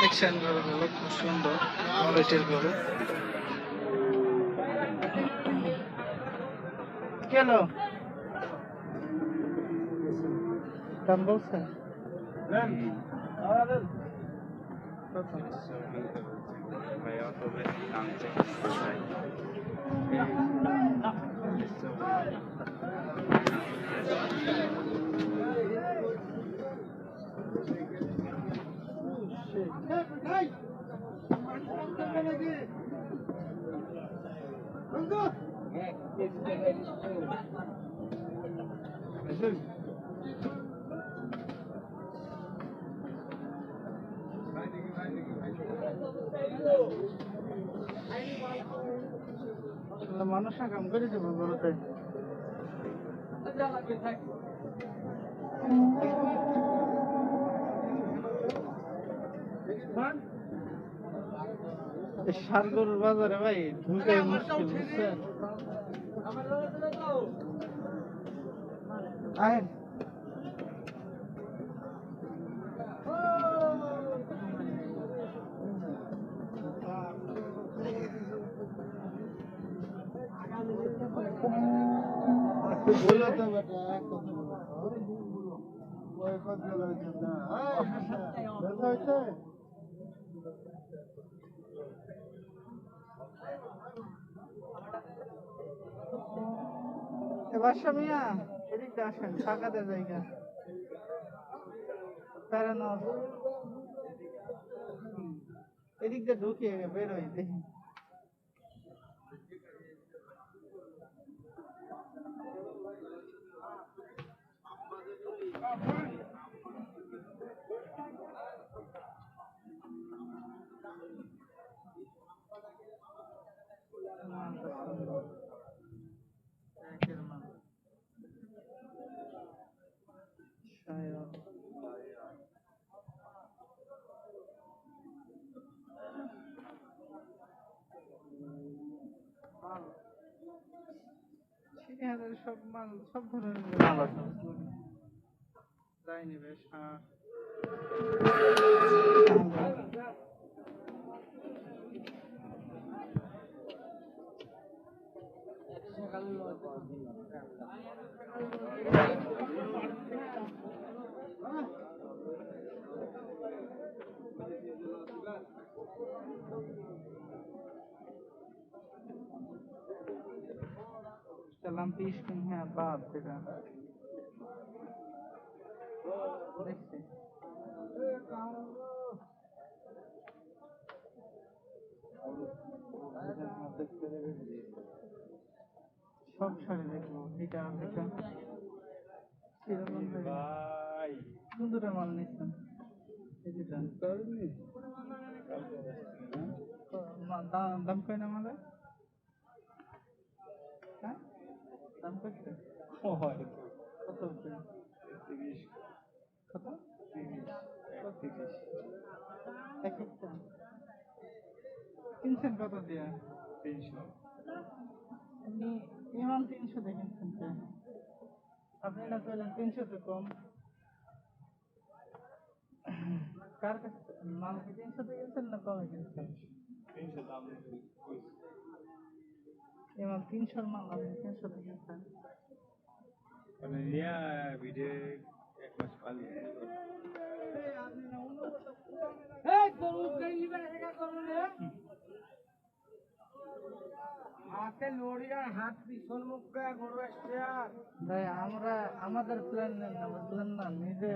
দেখছেন গরুগুলো খুব সুন্দর কোয়ালিটির গরু। কেন দাম বলছেন কত? আসলে মানুষ কাম করে দেবো ষাড় গরুর বাজারে ভাই ঢুকে মুশকিল বুঝছেন? আহেন। বলো তো বেটা ওই কথা বলছে না ব্যথা এবার মিয়া এদিকটা আসেন ফাঁকাতে জায়গা। প্যারানো এদিক ঢুকিয়ে বেরোই দেখি সুন্দর। একের মাল। শায়র। মাল। চিড়িয়াখানার সব মাল সব ধরনের মাল। আছে। যাই নিবে ষাঁড় Salam pishkin hai baat tera. দেখছি। সব শাড়ি দেখব এটা ভাই। দুটো মাল নিচ্ছেন। দাম কয় না আমাদের দাম কত কত হচ্ছে এক একটা কিনছেন কত দিয়ে আপনি ইমান তিনশো দিয়ে কিনছেন আপনি না কইলেন তিনশো তো কম কার কাছে মাল কি তিনশো দিয়ে কিনছেন না কমে কিনছেন ইমান তিনশোর তিনশো দিয়ে কিনছেন মানে নিয়া ভিডিও এক মাস পালি। হাতে লড়িয়া হাত পিছন মুখ করে গরু আসছে আর। ভাই আমরা আমাদের প্ল্যান নেন না বুঝলেন না নিজে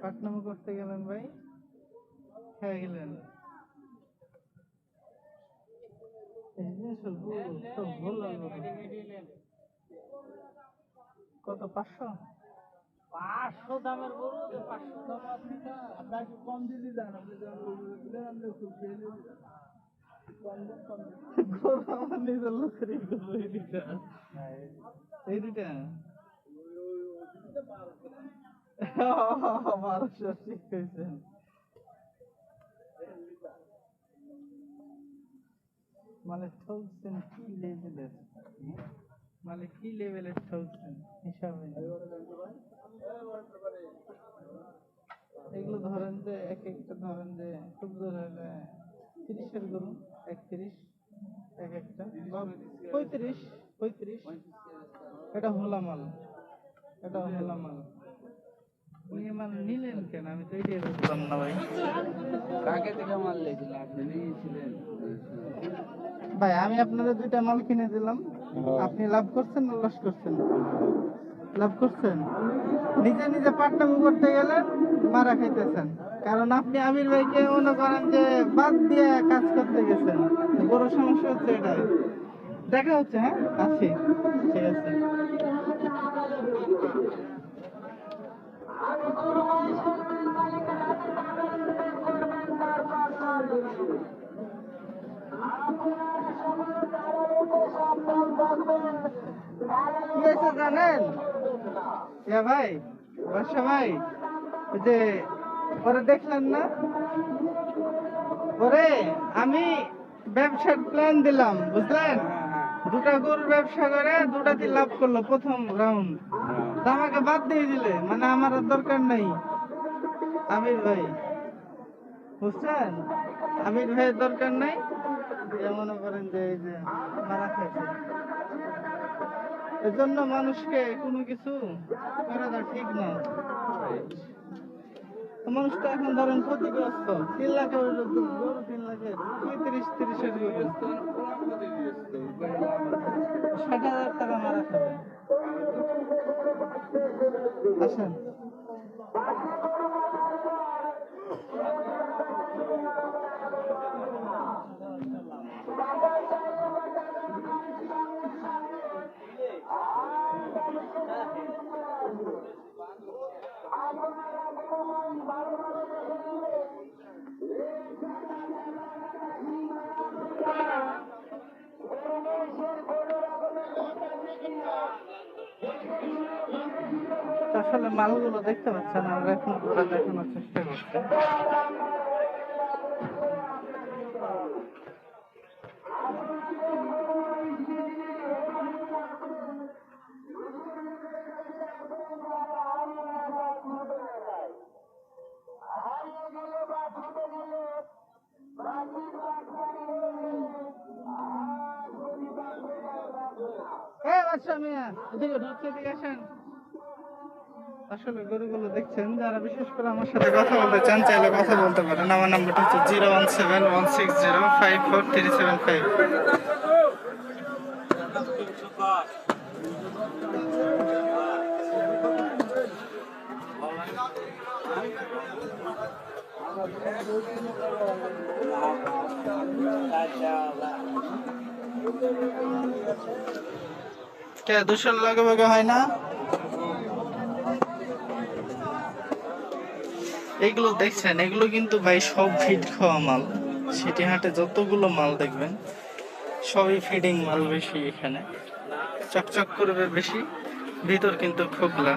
পাটনামো করতে গেলেন ভাই খেয়ে গেলেন এই জিনিসের ভুল, সব ভুল হলো। কত পাঁচশো? পাঁচশো দামের গরু পাঁচশো দাম আপনি না কম দিলি দেন আপনি আমরা খুব খেয়ে নিই। গরু আমার নিজের লোকেরই এই দুইটা এই দুইটা। বারোশো ঠিক হয়েছে মানে ঠকছেন কি লেভেলের মানে কি লেভেলের ঠকছেন হিসাবে এগুলো ধরেন মধ্যে এক একটা ধরেন যে, খুব জোর হলে তিরিশের গরু, একত্রিশ, এক একটা। পঁয়ত্রিশ পঁয়ত্রিশ। এটা হোলা মাল এটা হোলা মাল মানে নিলেন কেন? আমি তো এটাই বুঝলাম না ভাই। কাকে থেকে মাল লেগেছিল আপনি নিয়েছিলেন? ভাই আমি আপনাদের দুইটা মাল কিনে দিলাম। আপনি লাভ করছেন না লস করছেন? লাভ করছেন? নিজে নিজে পাটনামি করতে গেলে মারা খাইতেছেন। কারণ আপনি আমির ভাইকে মনে করেন যে বাদ দিয়ে কাজ করতে গেছেন। বড় সমস্যা হচ্ছে এটাই। দেখা হচ্ছে হ্যাঁ? আছি। ঠিক আছে। জানেন ইয়া ভাই বাদশা ভাই যে ওরে দেখলেন না? ওরে আমি ব্যবসার প্ল্যান দিলাম, বুঝলেন? দুটা গরুর ব্যবসা করে, দুটা দুটাতে লাভ করল প্রথম রাউন্ড তা আমাকে বাদ দিয়ে দিলে মানে আমার আর দরকার নাই। আমির ভাই, বুঝছেন? আমির ভাইয়ের দরকার নাই। মনে করেন যে এই যে মারা খাইছে। এজন্য মানুষকে কোনো কিছু করাটা ঠিক না। তো মানুষ তো এখন ধরেন ক্ষতিগ্রস্ত। তিন লাখের গরু তিন লাখের পঁয়ত্রিশ, তিরিশের গরু। ষাট হাজার টাকা মারা খাবে। আসেন। আসলে মালগুলো দেখতে পাচ্ছেন আমরা এখন ঘোরা দেখানোর চেষ্টা করছি এ বাচ্চা মিয়া এদিকে ঢুকছে এদিকে আসেন আসলে গরুগুলো দেখছেন, যারা বিশেষ করে আমার সাথে কথা বলতে চান, চাইলে কথা বলতে পারেন। আমার নাম্বারটা হচ্ছে zero one seven one six zero five four three seven five. কে, দূষণ লাগে ভাগে হয় না? এগুলো দেখছেন, এগুলো কিন্তু ভাই সব ফিড খাওয়া মাল। সিটি হাটে যতগুলো মাল দেখবেন, সবই ফিডিং মাল বেশি এখানে। চকচক করবে বেশি, ভিতর কিন্তু খোগলা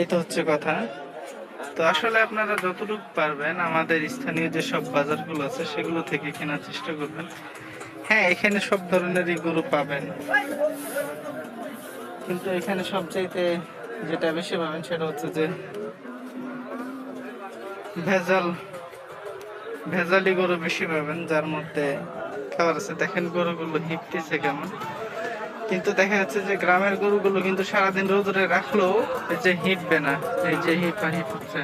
এই তো হচ্ছে কথা। তো আসলে আপনারা যতটুকু পারবেন, আমাদের স্থানীয় যে সব বাজারগুলো আছে, সেগুলো থেকে কেনার চেষ্টা করবেন। হ্যাঁ এখানে সব ধরনেরই গরু পাবেন। কিন্তু এখানে সবচাইতে যেটা বেশি পাবেন সেটা হচ্ছে যে ভেজাল, ভেজালি গরু বেশি পাবেন, যার মধ্যে খাবার আছে, দেখেন গরুগুলো হিপতেছে কেমন। কিন্তু দেখা যাচ্ছে যে গ্রামের গরুগুলো কিন্তু সারাদিন রোদরে রাখলেও যে হিপবে না, এই যে হিপ আর হচ্ছে।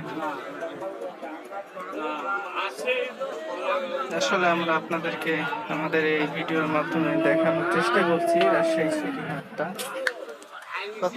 আসলে আমরা আপনাদেরকে আমাদের এই ভিডিওর মাধ্যমে দেখানোর চেষ্টা করছি, রাজশাহী সিটি হাটটা। কত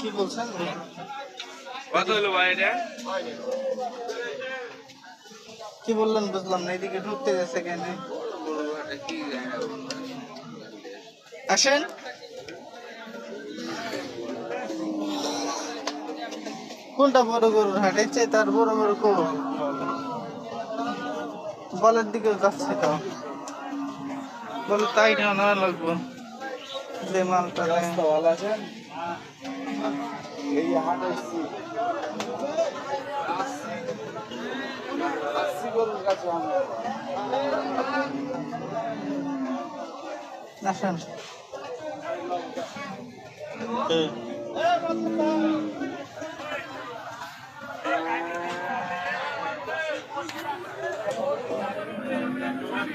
কি বলছেন? কত হলো কি বললেন বুঝলাম না এদিকে ঢুকতে যাচ্ছে কেন? আসেন। কোনটা বড় গরুর হাট? তার বড় বড় গরু বলের দিকে যাচ্ছে তো। বলে তাই না লাগবো। যে মালটা এই হাট আসছি আসেন